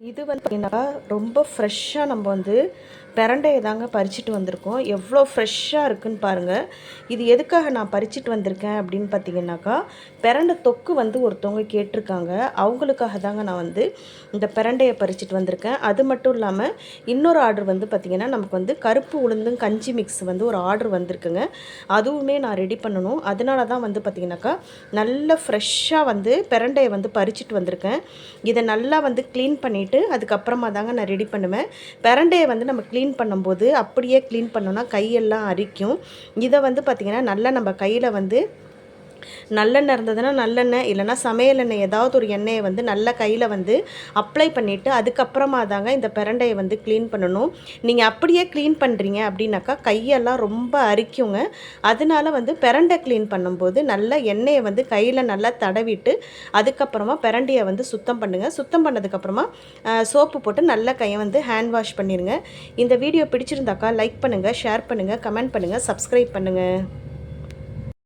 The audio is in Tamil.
இது வந்து பார்த்தீங்கன்னா ரொம்ப ஃப்ரெஷ்ஷாக நம்ம வந்து பிரண்டையை தாங்க பறிச்சுட்டு வந்திருக்கோம். எவ்வளோ ஃப்ரெஷ்ஷாக இருக்குன்னு பாருங்கள் இது எதுக்காக நான் பறிச்சுட்டு வந்திருக்கேன் அப்படின்னு பார்த்தீங்கன்னாக்கா பிரண்டை தொக்கு வந்து ஒருத்தவங்க கேட்டிருக்காங்க. அவங்களுக்காக தாங்க நான் வந்து இந்த பிரண்டையை பறிச்சுட்டு வந்திருக்கேன். அது மட்டும் இல்லாமல் இன்னொரு ஆர்டர் வந்து பார்த்திங்கன்னா நமக்கு வந்து கருப்பு உளுந்தும் கஞ்சி மிக்ஸ் வந்து ஒரு ஆர்டர் வந்திருக்குங்க. அதுவுமே நான் ரெடி பண்ணணும். அதனால தான் வந்து பார்த்திங்கனாக்கா நல்ல ஃப்ரெஷ்ஷாக வந்து பிரண்டையை வந்து பறிச்சுட்டு வந்திருக்கேன். இதை நல்லா வந்து க்ளீன் பண்ணிவிட்டு அதுக்கப்புறமா தாங்க நான் ரெடி பண்ணுவேன். பிரண்டையை வந்து நம்ம க்ளீன் பண்ணும்போது அப்படியே க்ளீன் பண்ணோன்னா கையெல்லாம் அரிக்கும். இதை வந்து பார்த்திங்கன்னா நல்லா நம்ம கையில் வந்து நல்லெண்ணெய் இருந்ததுன்னா நல்லெண்ணெய் இல்லைன்னா சமையல் எண்ணெய் ஏதாவது ஒரு எண்ணெயை வந்து நல்ல கையில் வந்து அப்ளை பண்ணிவிட்டு அதுக்கப்புறமா தாங்க இந்த பிரண்டையை வந்து க்ளீன் பண்ணணும். நீங்கள் அப்படியே க்ளீன் பண்ணுறீங்க அப்படின்னாக்கா கையெல்லாம் ரொம்ப அரிக்குங்க. அதனால வந்து பிரண்டை க்ளீன் பண்ணும்போது நல்ல எண்ணெயை வந்து கையில் நல்லா தடவிட்டு அதுக்கப்புறமா பிரண்டையை வந்து சுத்தம் பண்ணுங்கள் சுத்தம் பண்ணதுக்கப்புறமா சோப்பு போட்டு நல்ல கையை வந்து ஹேண்ட் வாஷ் பண்ணிடுங்க இந்த வீடியோ பிடிச்சிருந்தாக்கா லைக் பண்ணுங்கள் ஷேர் பண்ணுங்கள் கமெண்ட் பண்ணுங்கள் சப்ஸ்கிரைப் பண்ணுங்கள்